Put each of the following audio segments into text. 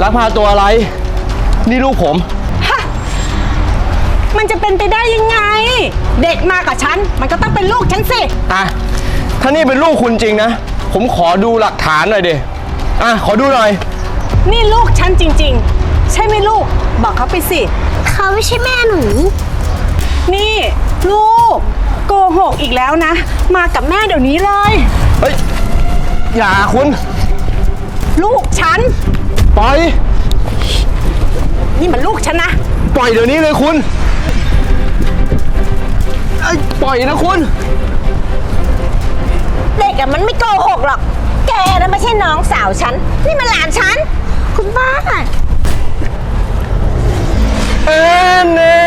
ลักพาตัวอะไร นี่ลูกผมมันจะเป็นไปได้ยังไง เด็กมากับฉัน มันก็ต้องเป็นลูกฉันสิ อะ ถ้านี่เป็นลูกคุณจริงนะ ผมขอดูหลักฐานหน่อยดิอะ ขอดูหน่อย นี่ลูกฉันจริง ๆ ใช่ไหมลูก บอกเขาไปสิ เขาไม่ใช่แม่หนู นี่ลูก โกหกอีกแล้วนะ มากับแม่เดี๋ยวนี้เลย เฮ้ย อย่าคุณ ลูกฉัน ปล่อย นี่มันลูกฉันนะ ปล่อยเดี๋ยวนี้เลยคุณเอ้ยปล่อยนะคุณ เด็กอะมันไม่โกหกหรอก แกน่ะไม่ใช่น้องสาวฉัน นี่มันหลานฉัน คุณป้า เอ๊ะเน่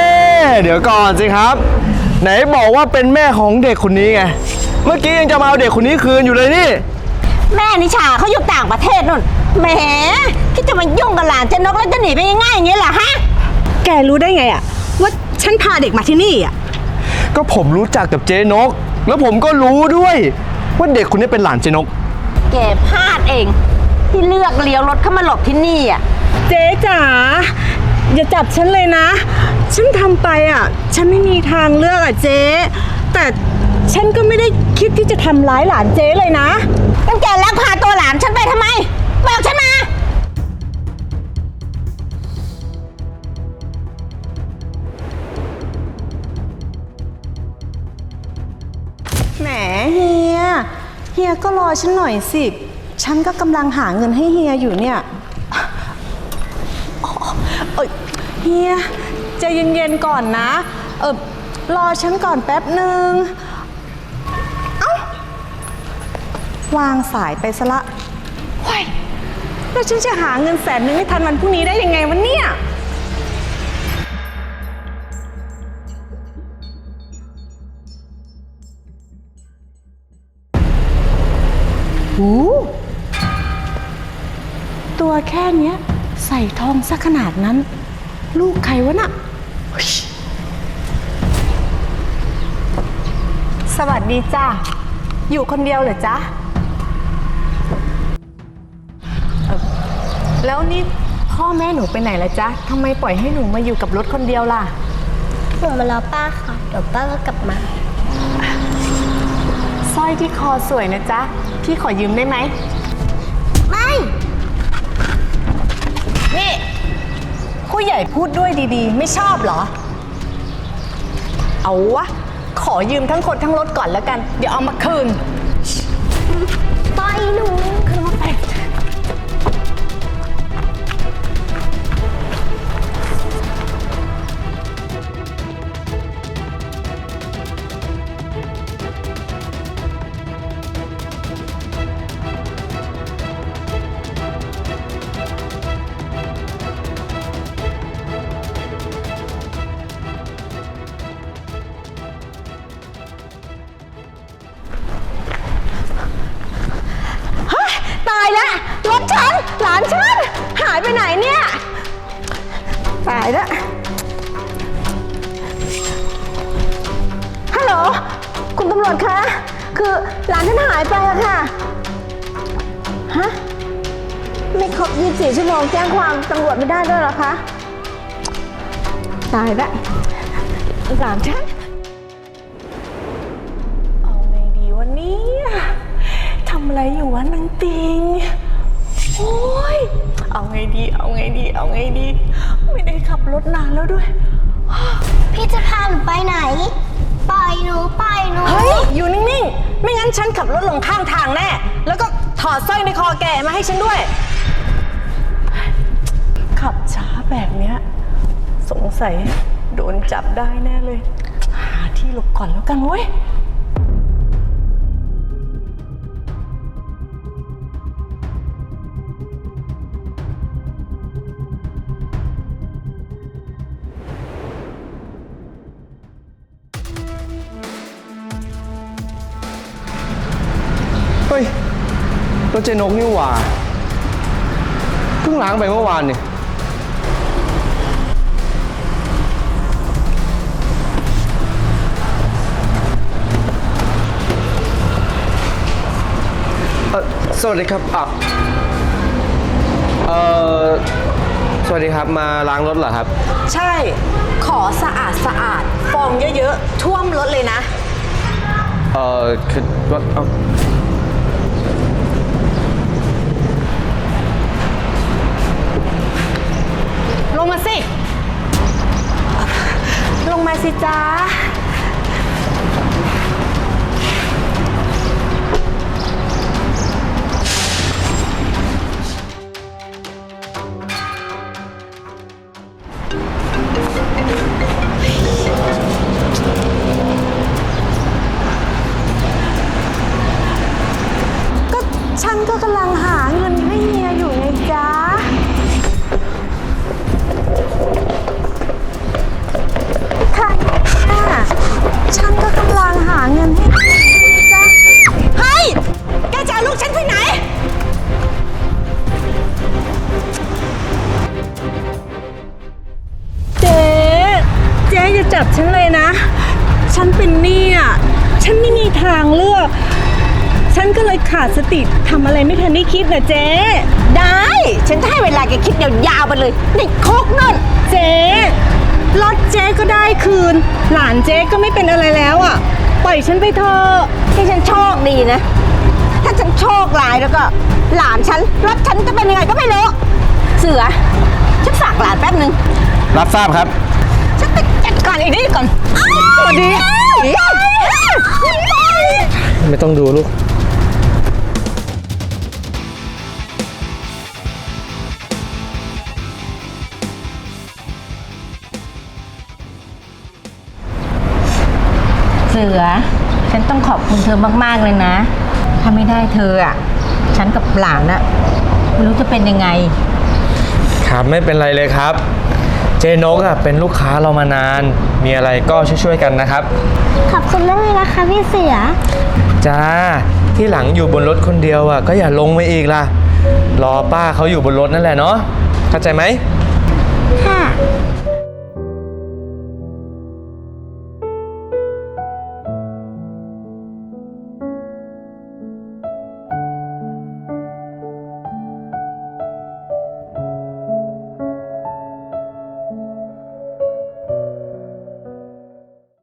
เดี๋ยวก่อนสิครับ ไหนบอกว่าเป็นแม่ของเด็กคนนี้ไง เมื่อกี้ยังจะมาเอาเด็กคนนี้คืนอยู่เลยนี่ แม่นิชาเขาอยู่ต่างประเทศนู่น แหมคิด จะมายุ่งกับหลานเจนกแล้วจะหนีไปง่ายๆอย่างนี้เหรอฮะ แกรู้ได้ไงอะว่าฉันพาเด็กมาที่นี่อะก็ผมรู้จักกับเจ๊นก แล้วผมก็รู้ด้วย ว่าเด็กคนนี้เป็นหลานเจ๊นก แกพลาดเอง ที่เลือกเลี้ยวรถเข้ามาหลบที่นี่อะเจ๊จ๋าอย่าจับฉันเลยนะ ฉันทำไปอะฉันไม่มีทางเลือกอะเจ๊ แต่ฉันก็ไม่ได้คิดที่จะทำร้ายหลานเจ๊เลยนะ ตั้งแกลักพาตัวหลานฉันไปทำไม บอกฉันมา เฮียก็รอฉันหน่อยสิ ฉันก็กำลังหาเงินให้เฮียอยู่เนี่ยอ๋อเอยเฮียใจเย็นๆก่อนนะ เออรอฉันก่อนแป๊บหนึ่งเอ้าวางสายไปซะละเฮ้ยแล้วฉันจะหาเงินแสนนึงให้ทันวันพรุ่งนี้ได้ยังไงวันเนี่ย หูตัวแค่เนี้ย ใส่ทองซะขนาดนั้น ลูกใครวะน่ะเฮ้ยสวัสดีจ้าอยู่คนเดียวเหรอจ๊ะเอ่อแล้วนี่พ่อแม่หนูไปไหนละจ๊ะทำไมปล่อยให้หนูมาอยู่กับรถคนเดียวล่ะ หนูมารอป้าค่ะ เดี๋ยวป้าก็กลับมา สร้อยที่คอสวยนะจ๊ะ พี่ขอยืมได้ไหม ไม่ นี่ ผู้ใหญ่พูดด้วยดีๆ ไม่ชอบเหรอ เอาวะ ขอยืมทั้งคนทั้งรถก่อนแล้วกัน เดี๋ยวเอามาคืนปล่อยหนู วจคะ คือหลานฉันหายไปอะค่ะ ฮะ ไม่ครบ 24 ชั่วโมงแจ้งความตำรวจไม่ได้ด้วยเหรอคะ ตายแล้วหลานฉัน เอาไงดีวันนี้ทำอะไรอยู่วะนางติง โอ้ย เอาไงดี เอาไงดี เอาไงดี ไม่ได้ขับรถนานแล้วด้วย พี่จะพาหนูไปไหน ปล่อยหนูปล่อยหนู เฮ้ย อยู่นิ่ง ๆ ไม่ งั้นฉันขับรถลงข้างทางแน่ แล้วก็ถอดสร้อยในคอแกมาให้ฉันด้วย ขับช้าแบบเนี้ยสงสัยโดนจับได้แน่เลย หาที่หลบก่อนแล้วกันเว้ย รถเจ๊นกนี่หว่าเพิ่งล้างไปเมื่อวานเนี่ยเอ่อสวัสดีครับอะเอ่อสวัสดีครับมาล้างรถเหรอครับ ใช่ ขอสะอาดสะอาด ฟองเยอะๆ ท่วมรถเลยนะ เอ่อคือว่าเอ้า ลงมาสิ ลงมาสิจ้า ฉันไม่มีทางเลือก ฉันก็เลยขาดสติทำอะไรไม่ทันได้คิดนะเจ๊ได้ ฉันจะให้เวลาแกคิดยาวๆไปเลยในคุกนั่น เจ๊รถเจ๊ก็ได้คืน หลานเจ๊ก็ไม่เป็นอะไรแล้วอะ ปล่อยฉันไปเถอะที่ฉันโชคดีนะ ถ้าฉันโชคร้ายแล้วก็ หลานฉันรถฉันจะเป็นยังไงก็ไม่รู้ เสือ ฉันฝากหลานแป๊บนึง รับทราบครับ ฉันไปจัดการไอ้นี่ก่อนสวัสดี ไม่ต้องดูลูกเสือ ฉันต้องขอบคุณเธอมากๆเลยนะ ถ้าไม่ได้เธออะ ฉันกับหลานอะไม่รู้จะเป็นยังไง ครับไม่เป็นไรเลยครับ เจนกอะเป็นลูกค้าเรามานาน มีอะไรก็ช่วยๆกันนะครับ ขอบคุณมากเลยนะคะพี่เสือ จ้า ที่หลังอยู่บนรถคนเดียวอะก็อย่าลงไปอีกล่ะ รอป้าเขาอยู่บนรถนั่นแหละเนาะ เข้าใจไหมค่ะ